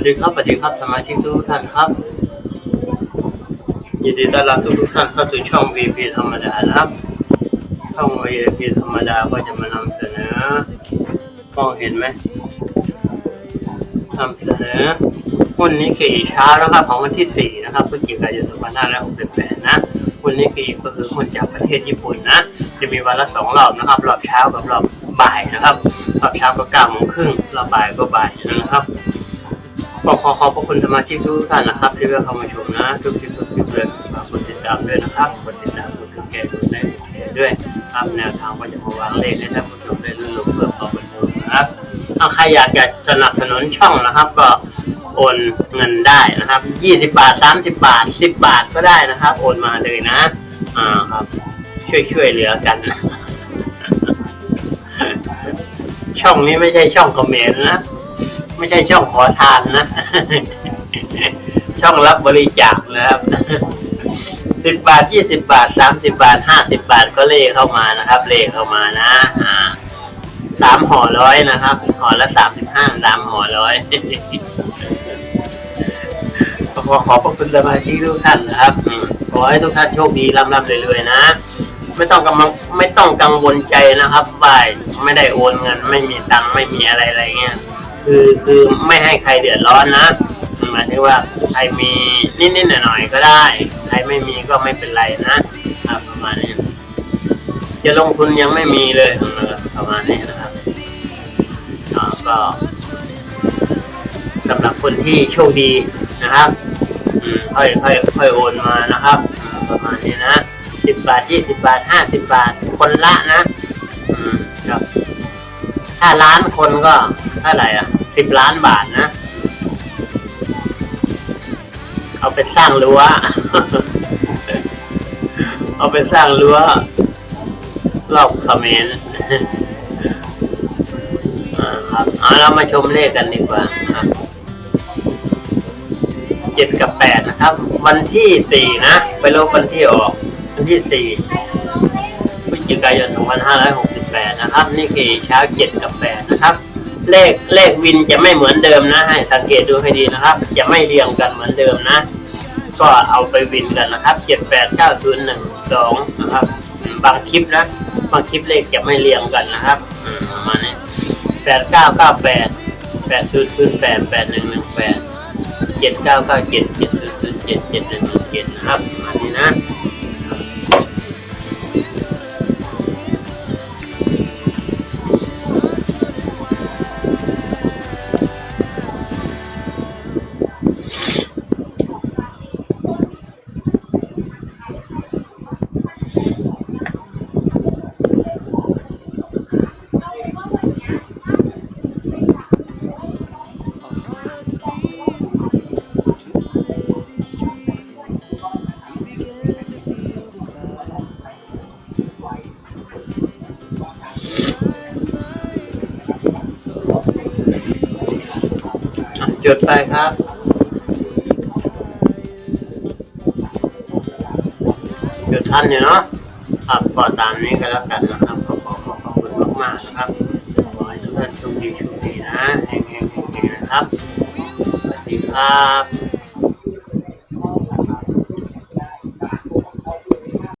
วัสดีครับสวัสดีครับสมาชิกทุกท่านครับยินดีต้อนรับทุกทุกท่านเข้าสู่ช่อง VP ธรรมดานะครับ ช่อง VP ธรรมดาก็จะมานำเสนอมองเห็นไหมนำเสนอหุ้นนี้ขี่เช้านะครับของวันที่ 4 นะครับพฤศจิกายน2568นะหุ้นนี้ขี่ก็คือหุ้นจากประเทศญี่ปุ่นนะ จะมีวันละสองรอบนะครับ รอบเช้ากับรอบบ่ายนะครับ รอบเช้าก็เก้าโมงครึ่งรอบบ่ายก็บ่ายนะครับ ก็ขอขอบพระคุณสมาชิกทุกท่านนะครับ ที่เลือกเข้ามาชมนะ ทุกคลิปทุกคลิปเลยฝากกดติดตามด้วยนะครับกดติดตามกดติดแกกดไลค์กดแชร์ด้วยครับแนวทางก็จะมาวางเลขให้ท่านผู้ชมได้รู้เพื่อความบันเทิงนะครับถ้าใครอยากจะสนับสนุนช่องนะครับ ก็โอนเงินได้นะครับ 20 บาท 30 บาท 10 บาทก็ได้นะครับ โอนมาเลยนะ อ่าครับ ช่วยช่วยเหลือกันนะ ช่องนี้ไม่ใช่ช่องคอมเมนต์นะ ไม่ใช่ช่องขอทานนะ ช่องรับบริจาคนะครับสิบบาทยี่สิบบาทสามสิบาทห้าสิบบาทก็เลขเข้ามานะครับ เลขเข้ามานะอ่าสามห่อร้อยนะครับห่อละสามสิบห้าสามห่อร้อยขอขอบพระคุณสมาชิกทุกท่านนะครับขอให้ทุกท่านโชคดีร่ำร่ำรวยๆนะ ไม่ต้องกำลังไม่ต้องกังวลใจนะครับว่าไม่ได้โอนเงิน ไม่มีตังค์ไม่มีอะไรอะไรเงี้ย คือคือไม่ให้ใครเดือดร้อนนะหมายถึงว่าใครมีนิดๆหน่อยๆก็ได้ ใครไม่มีก็ไม่เป็นไรนะครับประมาณนี้จะลงทุนยังไม่มีเลยนะครับประมาณนี้นะครับก็สำหรับคนที่โชคดีนะครับค่อยค่อยค่อยโอนมานะครับ ประมาณนี้นะสิบบาทยี่สิบาทห้าสิบาท คนละนะ อืมครับ ถ้าล้านคนก็ เท่าไหร่อะสิบล้านบาทนะ เอาไปสร้างรั้ว เอาไปสร้างรั้วรอบเขมรอ่าครับเอาเรามาชมเลขกันดีกว่าเจ็ดกับแปดนะครับ วันที่สี่นะ ไปลบวันที่ออก วันที่สี่พฤศจิกายน 2568 นะครับ นี่คือเช้า 7 กับ 8 นะครับ เลขเลขวินจะไม่เหมือนเดิมนะ ให้สังเกตดูให้ดีนะครับ จะไม่เรียงกันเหมือนเดิมนะ ก็เอาไปวินกันนะครับเจ็ดแปดเก้าศูนย์หนึ่งสองนะครับ บางคลิปนะ บางคลิปเลขจะไม่เรียงกันนะครับประมาณนี้แปดเก้าเก้าแปดแปดศูนย์ศูนย์แปดแปดหนึ่งหนึ่งแปดเจ็ดเก้าเก้าเจ็ดเจ็ดศูนย์ศูนย์เจ็ดเจ็ดหนึ่งหนึ่งเจ็ดนะครับประมาณนี้นะ จดไปครับจดทันอยู่เนาะครับก็ตามนี้ก็แล้วกันนะครับขอขอขอขอบคุณมากๆนะครับขอให้ทุกท่านโชคดีโชคดีนะแห้งเฮงเฮงนะครับสวัสดีครับ